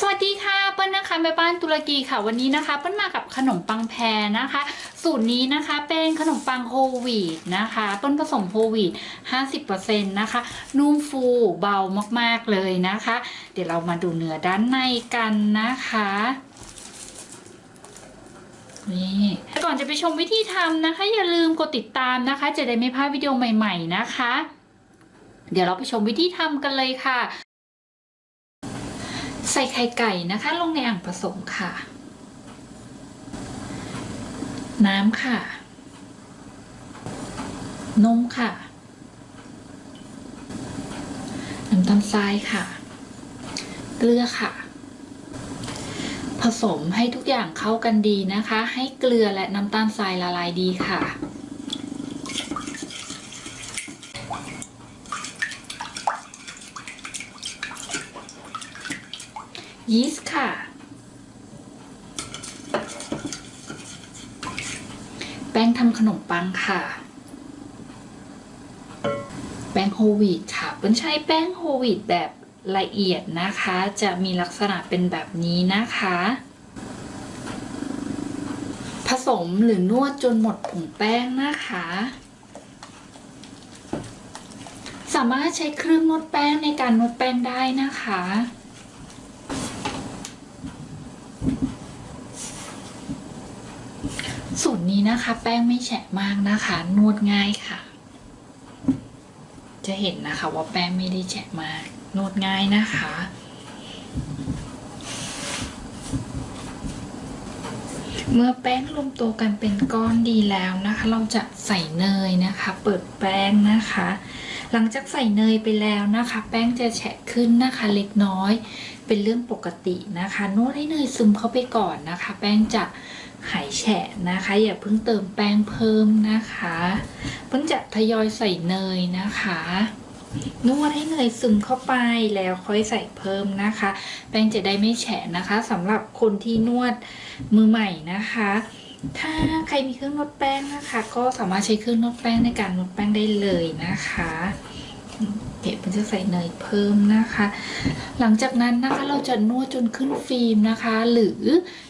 สวัสดีค่ะเปิ้ลนะคะแม่บ้านตุรกีค่ะวันนี้นะคะเปิ้ลมากับขนมปังแพรนะคะ สูตรนี้นะคะเป็นขนมปังโฮลวีตนะคะต้นผสมโฮลวีต50%นะคะ นุ่มฟูเบามากๆเลยนะคะ เดี๋ยวเรามาดูเนื้อด้านในกันนะคะนี่ก่อนจะไปชมวิธีทำนะคะ อย่าลืมกดติดตามนะคะ จะได้ไม่พลาดวิดีโอใหม่ ๆนะคะ เดี๋ยวเราไปชมวิธีทำกันเลยค่ะ ใส่ไข่ไก่นะคะ ลงในอ่างผสมค่ะ น้ำค่ะ นมค่ะ น้ำตาลทรายค่ะ เกลือค่ะ ผสมให้ทุกอย่างเข้ากันดีนะคะ ให้เกลือและน้ำตาลทรายละลายดีค่ะ ยีสต์ค่ะ แป้งทำขนมปังค่ะ แป้งโฮลวีตค่ะเป็นใช้แป้งโฮลวีตแบบละเอียดนะคะ จะมีลักษณะเป็นแบบนี้นะคะ ผสมหรือนวดจนหมดผงแป้งนะคะ สามารถใช้เครื่องนวดแป้งในการนวดแป้งได้นะคะ สูตรนี้นะคะ แป้งไม่แฉะมากนะคะ นวดง่ายค่ะ จะเห็นนะคะว่าแป้งไม่ได้แฉะมาก นวดง่ายนะคะเมื่อแป้งรวมตัวกันเป็นก้อนดีแล้วนะคะ เราจะใส่เนยนะคะ เปิดแป้งนะคะ หลังจากใส่เนยไปแล้วนะคะ แป้งจะแฉะขึ้นนะคะ เล็กน้อย เป็นเรื่องปกตินะคะนวดให้เนยซึมเข้าไปก่อนนะคะ แป้งจะ หายแฉะนะคะ อย่าเพิ่งเติมแป้งเพิ่มนะคะ เพิ่งจะทยอยใส่เนยนะคะ นวดให้เนยซึมเข้าไปแล้วค่อยใส่เพิ่มนะคะ แป้งจะได้ไม่แฉะนะคะสำหรับคนที่นวดมือใหม่นะคะ ถ้าใครมีเครื่องนวดแป้งนะคะ ก็สามารถใช้เครื่องนวดแป้งในการนวดแป้งได้เลยนะคะ เดี๋ยวเป็นจะใส่เนยเพิ่มนะคะ หลังจากนั้นนะคะเราจะนวดจนขึ้นฟิล์มนะคะ หรือ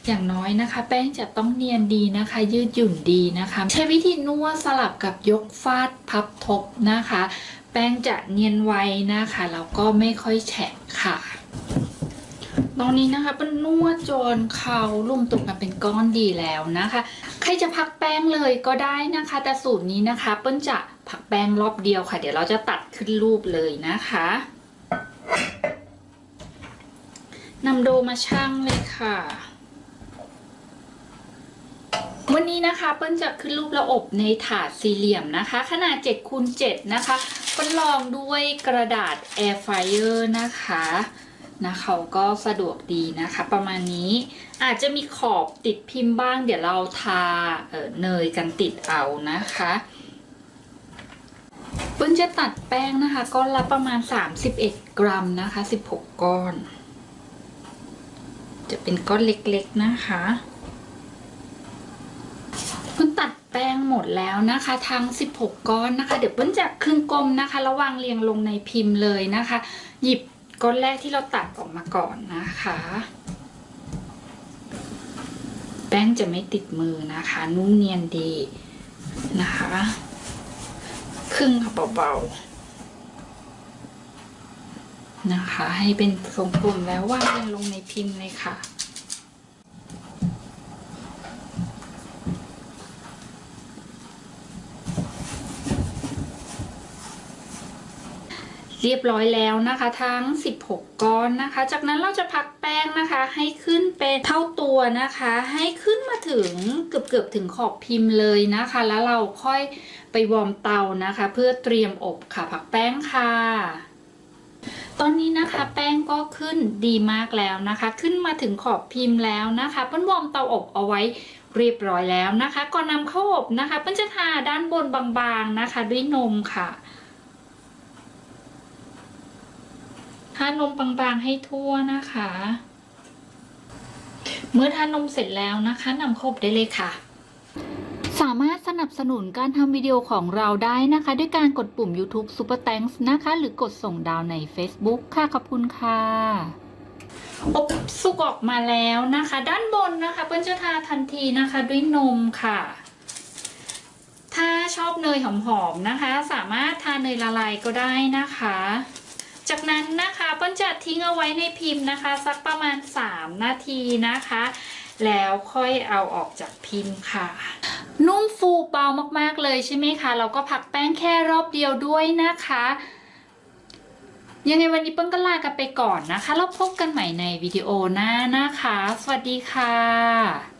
อย่างน้อยนะคะ แป้งจะต้องเนียนดีนะคะ ยืดหยุ่นดีนะคะ ใช้วิธีนวดสลับกับยกฟาดพับทบนะคะ แป้งจะเนียนไวนะคะแล้วก็ไม่ค่อยแฉะค่ะตอนนี้นะคะเป็นนวดจนเขาลุ่มตุ่มกันเป็นก้อนดีแล้วนะคะ ใครจะพักแป้งเลยก็ได้นะคะ แต่สูตรนี้นะคะเปิ้ลจะ พักแป้งรอบเดียวค่ะ เดี๋ยวเราจะตัดขึ้นรูปเลยนะคะนำโดมาชั่งเลยค่ะ วันนี้นะคะเปิ้ลจะขึ้นรูปแล้วอบในถาดสี่เหลี่ยมนะคะ ขนาด7คูณ7นะคะเปิ้ลลองด้วยกระดาษ Air Fryer นะคะนะเขาก็สะดวกดีนะคะ ประมาณนี้อาจจะมีขอบติดพิมพ์บ้าง เดี๋ยวเราทาเเนยกันติดเอานะคะ ปิ้ลจะตัดแป้งนะคะ ก้อนละประมาณ 31 กรัมนะคะ 16 ก้อน จะเป็นก้อนเล็กๆนะคะปิ้ลตัดแป้งหมดแล้วนะคะ ทั้ง 16 ก้อนนะคะ เดี๋ยวปิ้ลจะครึ่งกลมนะคะระวางเรียงลงในพิมพ์เลยนะคะ หยิบก้อนแรกที่เราตัดออกมาก่อนนะคะ แป้งจะไม่ติดมือนะคะ นุ่มเนียนดีนะคะ ครึ่งค่ะเบาๆนะคะ ให้เป็นทรงกลมแล้ววางเรียงลงในพิมพ์เลยค่ะ เรียบร้อยแล้วนะคะทั้ง 16 ก้อนนะคะ จากนั้นเราจะพักแป้งนะคะให้ขึ้นเป็นเท่าตัวนะคะ ให้ขึ้นมาถึงเกือบเกือบถึงขอบพิมพ์เลยนะคะ แล้วเราค่อยไปวอร์มเตานะคะ เพื่อเตรียมอบค่ะพักแป้งค่ะตอนนี้นะคะแป้งก็ขึ้นดีมากแล้วนะคะ ขึ้นมาถึงขอบพิมพ์แล้วนะคะเปิ้ลวอร์มเตาอบเอาไว้เรียบร้อยแล้วนะคะ ก่อนนำเข้าอบนะคะเปิ้ลจะทาด้านบนบางๆนะคะ ด้วยนมค่ะ ทานมบางๆให้ทั่วนะคะ เมื่อทานมเสร็จแล้วนะคะนำครบได้เลยค่ะ สามารถสนับสนุนการทำวิดีโอของเราได้นะคะ ด้วยการกดปุ่ม YouTube Super Thanks นะคะ หรือกดส่งดาวใน Facebook ค่ะ ขอบคุณค่ะอบสุกออกมาแล้วนะคะ ด้านบนนะคะ เปิ้ลจะทาทันทีนะคะด้วยนมค่ะ ถ้าชอบเนยหอมๆนะคะ สามารถทาเนยละลายก็ได้นะคะ จากนั้นนะคะเปิ้ลจะทิ้งเอาไว้ในพิมพ์นะคะ สักประมาณ 3 นาทีนะคะ แล้วค่อยเอาออกจากพิมพ์ค่ะ นุ่มฟูเบามากๆเลยใช่ไหมคะเราก็พักแป้งแค่รอบเดียวด้วยนะคะยังไงวันนี้เปิ้ลก็ลากันไปก่อนนะคะ แล้วพบกันใหม่ในวิดีโอหน้านะคะ สวัสดีค่ะ